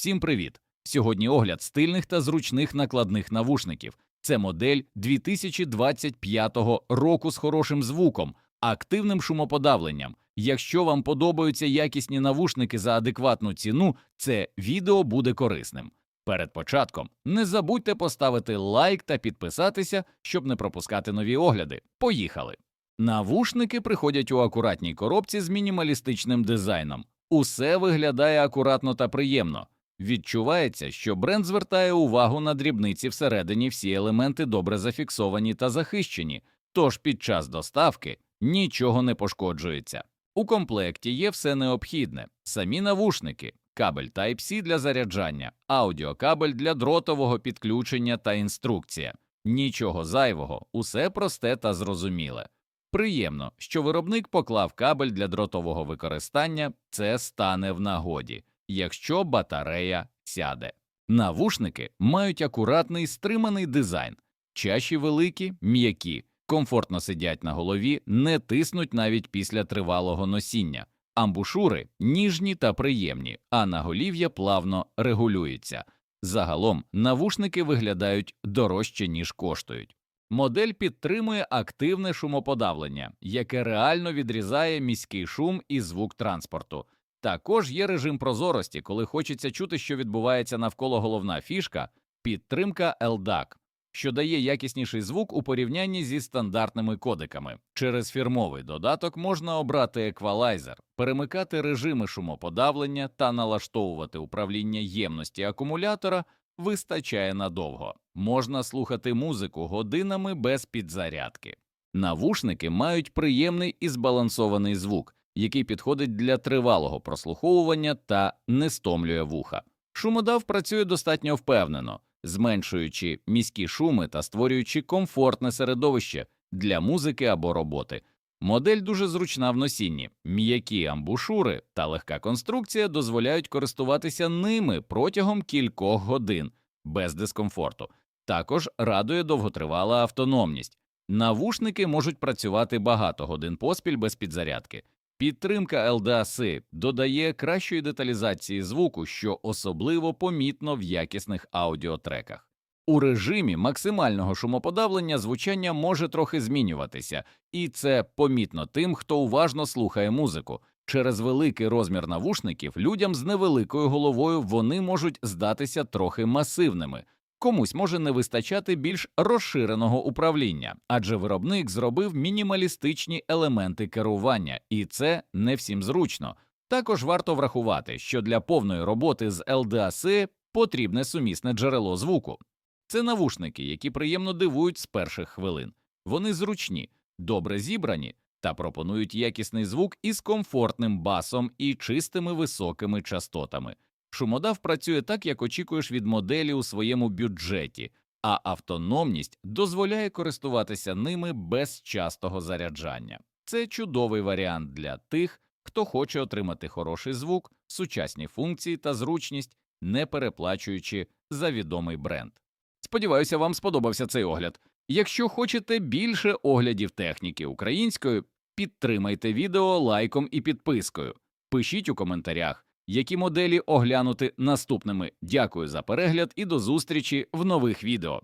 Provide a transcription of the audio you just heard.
Всім привіт! Сьогодні огляд стильних та зручних накладних навушників. Це модель 2025 року з хорошим звуком, активним шумоподавленням. Якщо вам подобаються якісні навушники за адекватну ціну, це відео буде корисним. Перед початком не забудьте поставити лайк та підписатися, щоб не пропускати нові огляди. Поїхали! Навушники приходять у акуратній коробці з мінімалістичним дизайном. Усе виглядає акуратно та приємно. Відчувається, що бренд звертає увагу на дрібниці всередині, всі елементи добре зафіксовані та захищені, тож під час доставки нічого не пошкоджується. У комплекті є все необхідне: самі навушники, кабель Type-C для заряджання, аудіокабель для дротового підключення та інструкція. Нічого зайвого, усе просте та зрозуміле. Приємно, що виробник поклав кабель для дротового використання, це стане в нагоді, якщо батарея сяде. Навушники мають акуратний стриманий дизайн, чаші великі, м'які, комфортно сидять на голові, не тиснуть навіть після тривалого носіння. Амбушури ніжні та приємні, а наголів'я плавно регулюється. Загалом навушники виглядають дорожче, ніж коштують. Модель підтримує активне шумоподавлення, яке реально відрізає міський шум і звук транспорту. Також є режим прозорості, коли хочеться чути, що відбувається навколо головна фішка підтримка LDAC, що дає якісніший звук у порівнянні зі стандартними кодеками. Через фірмовий додаток можна обрати еквалайзер, перемикати режими шумоподавлення та налаштовувати управління ємності акумулятора вистачає надовго. Можна слухати музику годинами без підзарядки. Навушники мають приємний і збалансований звук, який підходить для тривалого прослуховування та не стомлює вуха. Шумодав працює достатньо впевнено, зменшуючи міські шуми та створюючи комфортне середовище для музики або роботи. Модель дуже зручна в носінні, м'які амбушури та легка конструкція дозволяють користуватися ними протягом кількох годин без дискомфорту. Також радує довготривала автономність. Навушники можуть працювати багато годин поспіль без підзарядки. Підтримка LDAC додає кращої деталізації звуку, що особливо помітно в якісних аудіотреках. У режимі максимального шумоподавлення звучання може трохи змінюватися, і це помітно тим, хто уважно слухає музику. Через великий розмір навушників людям з невеликою головою вони можуть здатися трохи масивними. Комусь може не вистачати більш розширеного управління, адже виробник зробив мінімалістичні елементи керування, і це не всім зручно. Також варто врахувати, що для повної роботи з LDAC потрібне сумісне джерело звуку. Це навушники, які приємно дивують з перших хвилин. Вони зручні, добре зібрані та пропонують якісний звук із комфортним басом і чистими високими частотами. Шумодав працює так, як очікуєш від моделі у своєму бюджеті, а автономність дозволяє користуватися ними без частого заряджання. Це чудовий варіант для тих, хто хоче отримати хороший звук, сучасні функції та зручність, не переплачуючи за відомий бренд. Сподіваюся, вам сподобався цей огляд. Якщо хочете більше оглядів техніки українською, підтримайте відео лайком і підпискою. Пишіть у коментарях, які моделі оглянути наступними. Дякую за перегляд і до зустрічі в нових відео.